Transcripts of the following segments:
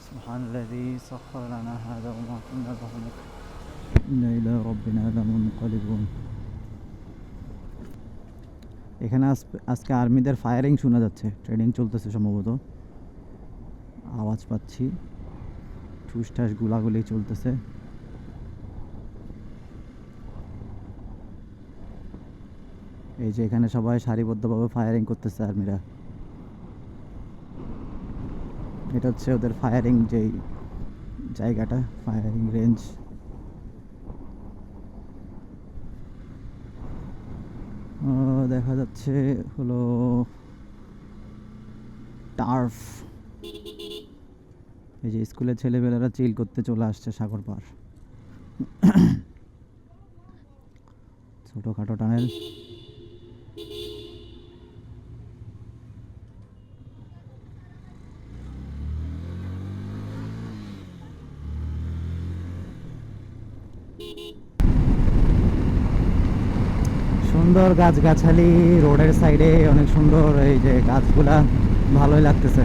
سبحان الذي سخر لنا هذا وما كنا له مقرنين إنا إلى ربنا لمنقلبون এখানে আজ- আজকে আর্মিদের ফায়ারিং শোনা যাচ্ছে ট্রেনিং চলতেছে সম্ভবত আওয়াজ পাচ্ছি ঠুস ঠাস গুলাগুলি চলতেছে এই যে এখানে সবাই সারিবদ্ধভাবে ফায়ারিং করতেছে আর্মিরা এটা হচ্ছে ওদের ফায়ারিং যেই জায়গাটা ফায়ারিং রেঞ্জ দেখা যাচ্ছে হলো টার্ফ এই যে স্কুলের ছেলেমেয়েরা চিল করতে চলে আসছে সাগর পার। ছোটোখাটো টানেল সুন্দর গাছগাছালি, রোডের সাইডে অনেক সুন্দর এই যে গাছগুলা, ভালোই লাগতেছে।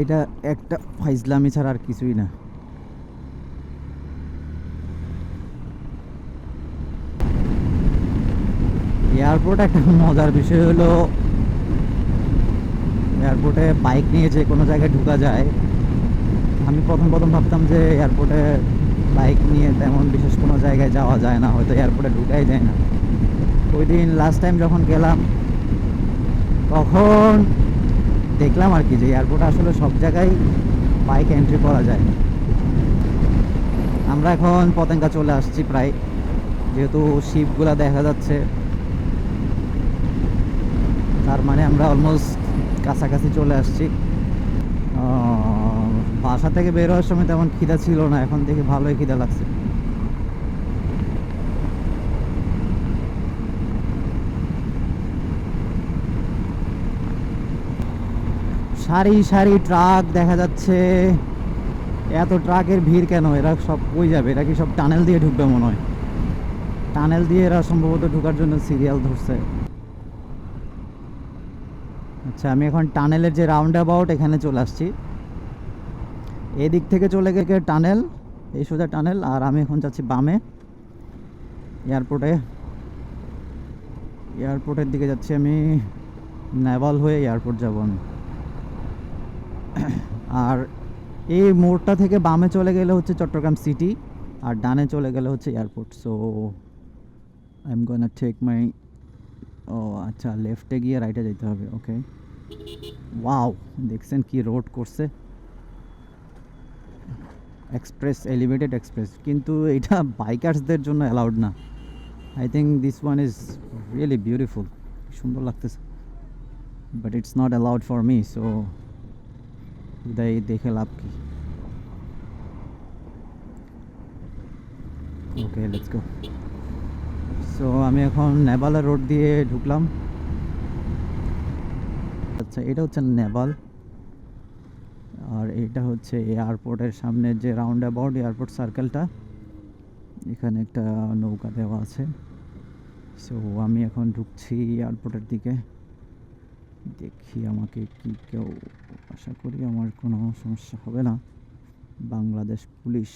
এটা একটা ফাইজলামি ছাড়া আর কিছুই না। এয়ারপোর্ট একটা মজার বিষয় হলো এয়ারপোর্টে বাইক নিয়ে যে কোনো জায়গায় ঢুকা যায়, আমি প্রথম প্রথম ভাবতাম যে এয়ারপোর্টে বাইক নিয়ে তেমন বিশেষ কোনো জায়গায় যাওয়া যায় না, হয়তো এয়ারপোর্টে ঢুকাই যায় না। ওই দিন লাস্ট টাইম যখন গেলাম, তখন দেখলাম আর কি যে এয়ারপোর্টে আসলে সব জায়গায় বাইক এন্ট্রি করা যায় আমরা এখন পতেঙ্গা চলে আসছি প্রায়, যেহেতু শিপগুলো দেখা যাচ্ছে। তার মানে আমরা অলমোস্ট কাছাকাছি চলে আসছি। বাসা থেকে বের হওয়ার সময় তেমন খিদা ছিল না, এখন দেখে ভালোই খিদা লাগছে। সারি সারি ট্রাক দেখা যাচ্ছে। এত ট্রাকের ভিড় কেন? এরা সব কই যাবে? এরা কি সব টানেল দিয়ে ঢুকবে মনে হয়? টানেল দিয়ে এরা সম্ভবত ঢোকার জন্য সিরিয়াল ধরছে। আচ্ছা আমি এখন টানেলের যে রাউন্ড অ্যাবাউট এখানে চলে আসছি। এদিক থেকে চলে গেছে টানেল, এই সোজা টানেল, আর আমি এখন যাচ্ছি বামে। এয়ারপোর্টে এয়ারপোর্টের দিকে যাচ্ছি আমি নেভাল হয়ে এয়ারপোর্ট যাব আমি। আর এই মোড়টা থেকে বামে চলে গেলে হচ্ছে চট্টগ্রাম সিটি আর ডানে চলে গেলে হচ্ছে airport so I am gonna take my ও আচ্ছা লেফটে গিয়ে রাইটে যেতে হবে ওকে ওয়াও দেখছেন কি রোড করছে। এক্সপ্রেস এলিভেটেড এক্সপ্রেস কিন্তু এটা বাইকার্সদের জন্য অ্যালাউড না। I think this one is really beautiful সুন্দর লাগতেছে। But it's not allowed for me so দেখে লাভ কি? ওকে লেটস গো সো আমি এখন নেভালা রোড দিয়ে ঢুকলাম। আচ্ছা এটা হচ্ছে নেভাল। আর এটা হচ্ছে এয়ারপোর্টের সামনে যে রাউন্ড অ্যাবাউট এয়ারপোর্ট সার্কেলটা, এখানে একটা নৌকা দেওয়া আছে। সো আমি এখন ঢুকছি এয়ারপোর্টের দিকে। দেখি আমাকে কি কেউ, আশা করি আমার কোনো সমস্যা হবে না। বাংলাদেশ পুলিশ।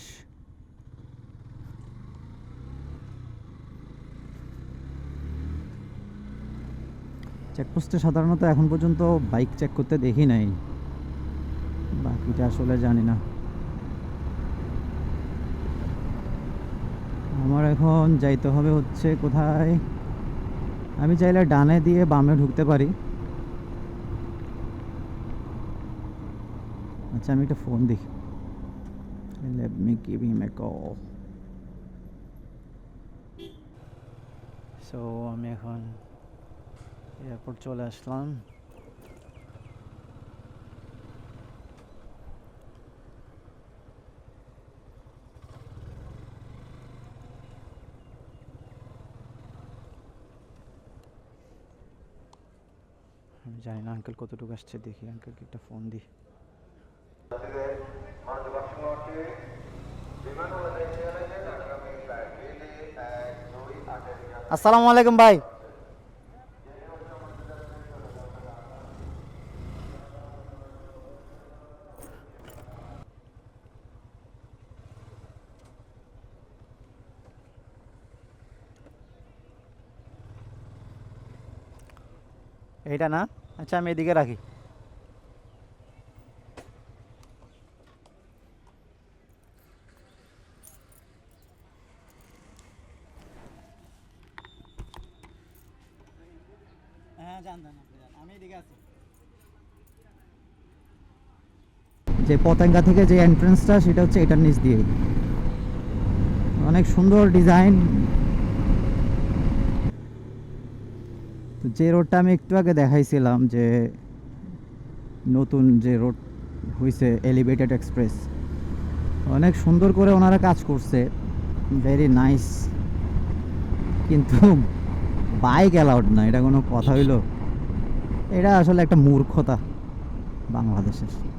চেকপোস্টে সাধারণত এখন পর্যন্ত বাইক চেক করতে দেখি নাই। বাকিটা আসলে জানি না। আমার এখন যাইতে হবে হচ্ছে কোথায়? আমি চাইলে ডানে দিয়ে বামে ঢুকতে পারি। আচ্ছা আমি একটা ফোন দেখি। সো আমি এখন এয়ারপোর্ট চলে আসলাম। জানি না আঙ্কেল কতটুকু আসছে, দেখি আঙ্কেলকে একটা ফোন দিই। আসসালামু আলাইকুম ভাই। এইটা না। আচ্ছা আমি এদিকে রাখি। হ্যাঁ যে পতেঙ্গা থেকে যে এন্ট্রান্সটা সেটা হচ্ছে এটার নিচ দিয়ে অনেক সুন্দর ডিজাইন তো যে রোডটা আমি একটু আগে দেখাইছিলাম যে নতুন যে রোড হয়েছে এলিভেটেড এক্সপ্রেস অনেক সুন্দর করে ওনারা কাজ করছে ভেরি নাইস কিন্তু বাইক অ্যালাউড না, এটা কোনো কথা হইল? এটা আসলে একটা মূর্খতা বাংলাদেশের।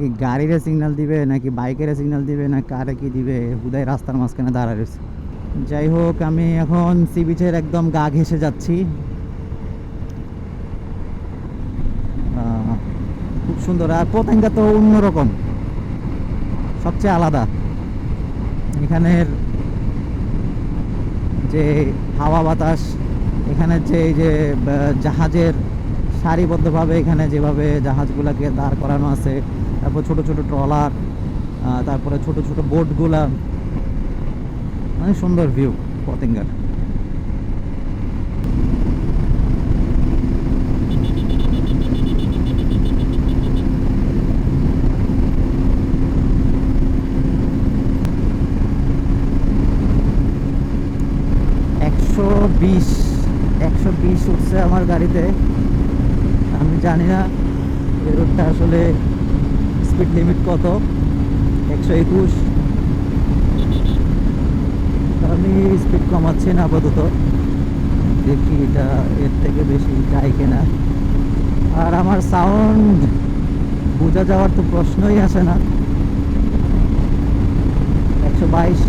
কি গাড়িরে সিগন্যাল দিবে, নাকি বাইকের সিগন্যাল দিবে, না কারে কি দিবে? হুদাই রাস্তার মাঝখানে দাঁড়া রয়েছে। যাই হোক, আমি এখন সি বিচের একদম গা ঘেসে যাচ্ছি। খুব সুন্দর। আর পতেঙ্গা তো অন্যরকম। সবচেয়ে আলাদা। এখানের যে হাওয়া বাতাস এখানে যে এই যে জাহাজের সারিবদ্ধভাবে এখানে যেভাবে জাহাজগুলোকে দাঁড় করানো আছে তারপর ছোট ছোট ট্রলার তারপরে ছোট ছোট বোটগুলা। অনেক সুন্দর ভিউ পতেঙ্গার। একশো বিশ একশো বিশ উঠছে আমার গাড়িতে। আমি জানি না, এই রোডটা আসলে স্পিড লিমিট কত? একশো একুশ। আমি স্পিড কমাচ্ছি না আপাতত। দেখি এটা এর থেকে বেশি যায় কিনা। আর আমার সাউন্ড বোঝা যাওয়ার তো প্রশ্নই আসে না। একশো বাইশ।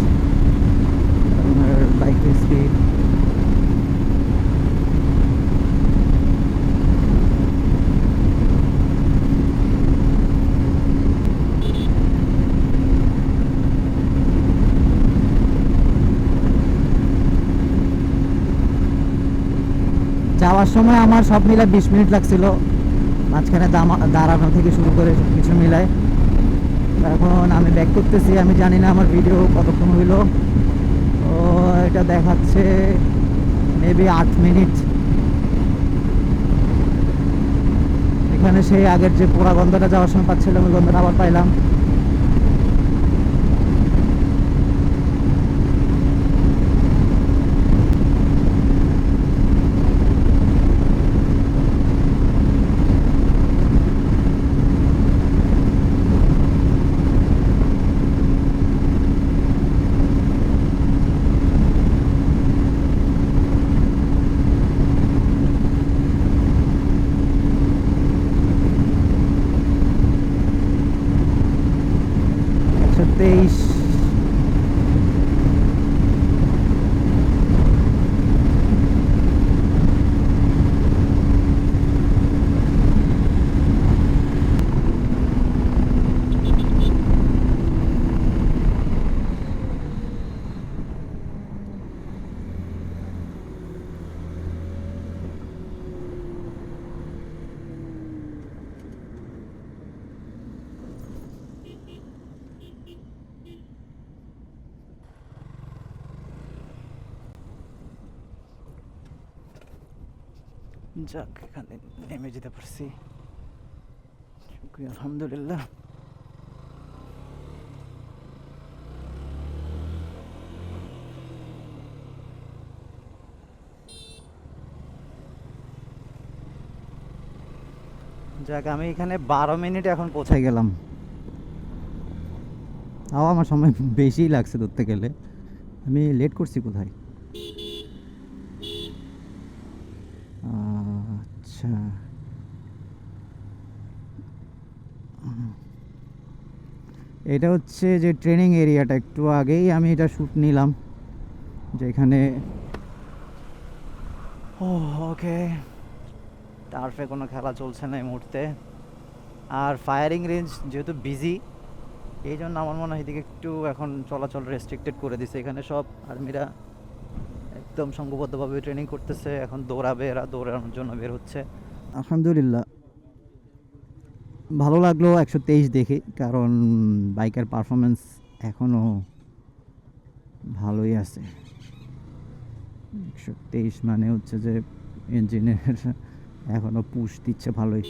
বাইকের স্পিড যাওয়ার সময় আমার সব মিলে বিশ মিনিট লাগছিল। মাঝখানে দাঁড়ানো থেকে শুরু করে সব কিছু মিলায়। এখন আমি ব্যাক করতেছি, আমি জানি না আমার ভিডিও কতক্ষণ হইল। ও, এটা দেখাচ্ছে মেবি আট মিনিট। এখানে সেই আগের যে পোড়া গন্ধটা যাওয়ার সময় পাচ্ছিলাম, ওই গন্ধটা আবার পাইলাম একশো তেইশ যাক, এখানে নেমে যেতে পারছি। আলহামদুলিল্লাহ। যাক, আমি এখানে বারো মিনিট এখন পৌঁছে গেলাম। তাও আমার সময় বেশিই লাগছে ধরতে গেলে। আমি লেট করছি কোথায় আচ্ছা এটা হচ্ছে যে ট্রেনিং এরিয়াটা একটু আগেই আমি এটা শ্যুট নিলাম যেখানে ও ওকে টার্ফে কোনো খেলা চলছে না এই মুহূর্তে। আর ফায়ারিং রেঞ্জ যেহেতু বিজি এই জন্য আমার মনে হয় এদিকে একটু এখন চলাচল রেস্ট্রিক্টেড করে দিছে। এখানে সব আর্মিরা একদম সংঘবদ্ধভাবে ট্রেনিং করতেছে এখন দৌড়াবে এরা দৌড়ানোর জন্য বের হচ্ছে। আলহামদুলিল্লাহ। ভালো লাগল একশো তেইশ দেখে, কারণ বাইকের পারফরমেন্স এখনও ভালোই আছে। একশো তেইশ মানে হচ্ছে যে ইঞ্জিনের এখনও পুশ দিচ্ছে ভালোই।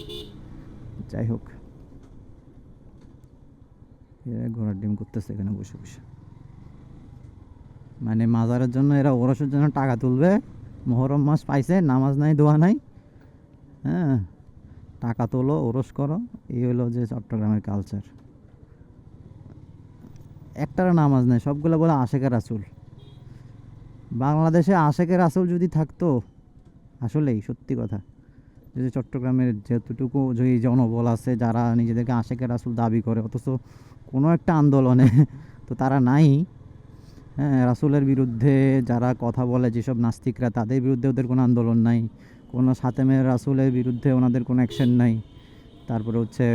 যাই হোক। এরা ঘোড়ার ডিম করতেছে এখানে বসে বসে। মানে মাজারের জন্য, এরা ওরসের জন্য টাকা তুলবে। মহরম মাস পাইছে, নামাজ নাই, দোয়া নাই। হ্যাঁ। টাকা তোলো, ওরস করো, এই হলো যে চট্টগ্রামের কালচার একটার নামাজ নেই, সবগুলো বলে আশেকের রাসুল। বাংলাদেশে আশেকের রাসুল যদি থাকতো, আসলেই সত্যি কথা, যদি চট্টগ্রামের যেতটুকু যদি জনবল আছে, যারা নিজেদেরকে আশেকের রাসুল দাবি করে, অথচ কোনো একটা আন্দোলনে, তো তারা নাই। হ্যাঁ রাসুলের বিরুদ্ধে যারা কথা বলে, যেসব নাস্তিকরা, তাদের বিরুদ্ধে ওদের কোনো আন্দোলন নাই। কোনো সাতেমের রাসুলের বিরুদ্ধে ওনাদের কোনো অ্যাকশন নাই। তারপরে হচ্ছে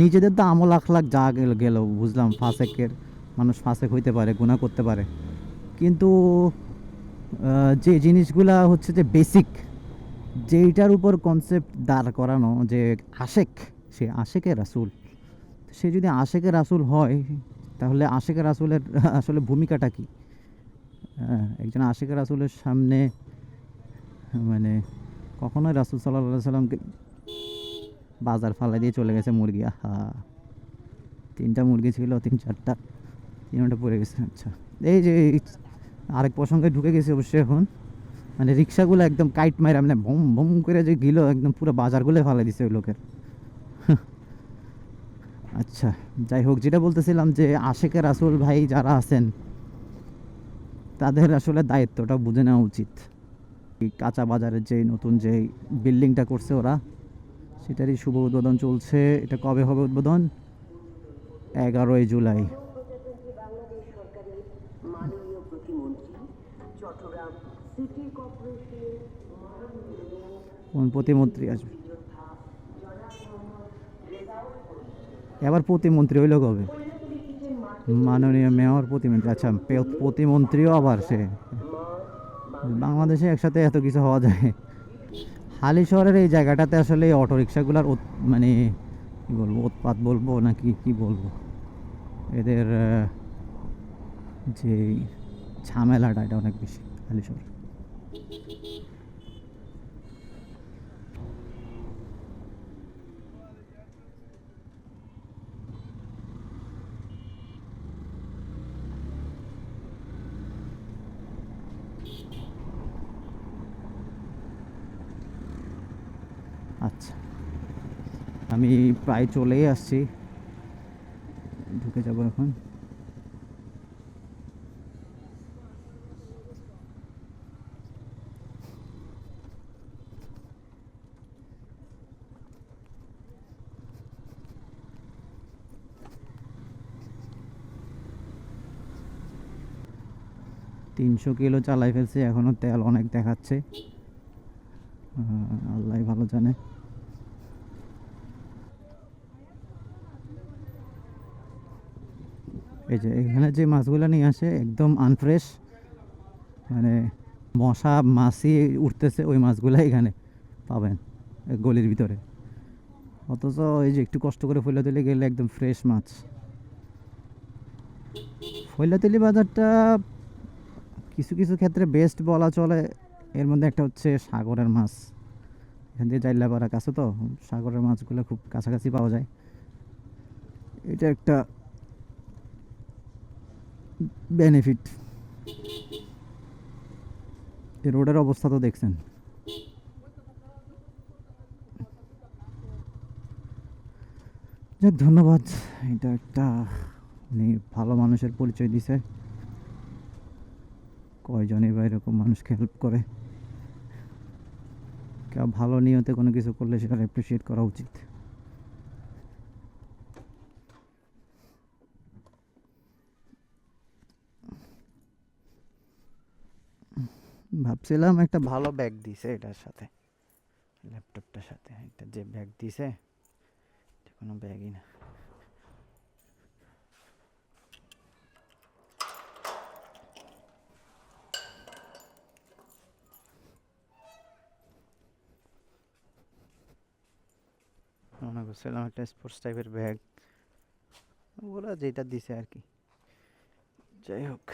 নিজেদের তো আমল আখলাখ যা গেল বুঝলাম, ফাসেকের, মানুষ ফাসেক হইতে পারে গুণা করতে পারে। কিন্তু যে জিনিসগুলা হচ্ছে যে বেসিক যেইটার উপর কনসেপ্ট দাঁড় করানো, যে আশেক, সে আশেকে রাসুল। সে যদি আশেকে রাসুল হয়, তাহলে আশেকে রাসুলের, আসলে ভূমিকাটা কী? একজন আশেকে রাসুলের সামনে মানে কখনোই রাসুল সাল্লাহ সাল্লামকে বাজার ফালা দিয়ে চলে গেছে মুরগি, আহা। তিনটা মুরগি ছিল, তিন, চারটা, তিনটা পড়ে গেছে আচ্ছা। এই যে আরেক প্রসঙ্গে ঢুকে গেছে অবশ্যই এখন। মানে রিক্সাগুলো একদম কাইট মাইরা মানে বম বম করে যে গিলো, একদম পুরো বাজারগুলো ফালাই দিছে ওই লোকের। আচ্ছা যাই হোক, যেটা বলতেছিলাম যে আশেকের রাসুল ভাই যারা আছেন, তাদের আসলে দায়িত্বটা বুঝে নেওয়া উচিত। কাঁচা বাজারের যে নতুন যে বিল্ডিংটা করছে ওরা, সেটারই শুভ উদ্বোধন চলছে। এটা কবে হবে উদ্বোধন? এগারোই জুলাই। কোন প্রতিমন্ত্রী আসবে? এবার প্রতিমন্ত্রী হইল কবে? মাননীয় মেয়র প্রতিমন্ত্রী আচ্ছা প্রতিমন্ত্রীও আবার সে। বাংলাদেশে একসাথে এত কিছু হওয়া যায়। হালি শহরের এই জায়গাটাতে আসলে অটো রিক্সাগুলার মানে কী বলব, উৎপাত বলব নাকি কি বলব? এদের যে ঝামেলাটা এটা অনেক বেশি হালি শহরে আচ্ছা আমি প্রায় চলেই আসছি। ঢুকে যাব এখন। তিনশো কিলো চালাই ফেলছি এখনও তেল অনেক দেখাচ্ছে। আল্লাহ ভালো জানে। এই যে এখানে যে মাছগুলো নিয়ে আসে একদম আনফ্রেশ মানে মশা, মাছি উঠতেছে ওই মাছগুলো এখানে পাবেন গলির ভিতরে। অথচ এই যে একটু কষ্ট করে ফৈলাতলি গেলে একদম ফ্রেশ মাছ। ফৈলাতলি বাজারটা কিছু কিছু ক্ষেত্রে বেস্ট বলা চলে। এর মধ্যে একটা হচ্ছে সাগরের মাছ। এখান থেকে জাইলাপাড়া কাছে তো, সাগরের মাছগুলো খুব কাছাকাছি পাওয়া যায়। এটা একটা বেনিফিট এই রোডের অবস্থা তো দেখছেন। যাক, ধন্যবাদ। এটা একটা উনি ভালো মানুষের পরিচয় দিছে। কয়জনই বা এরকম মানুষকে হেল্প করে। কেউ ভালো নিয়তে কোনো কিছু করলে সেটা অ্যাপ্রিসিয়েট করা উচিত। ভাবছিলাম একটা ভালো ব্যাগ দিছে এটার সাথে ল্যাপটপটার সাথে এটা যে ব্যাগ দিছে কোনো ব্যাগই না। মনে করছিলাম একটা স্পোর্টস টাইপের ব্যাগ ওরা যেটা দিছে আর কি। যাই হোক।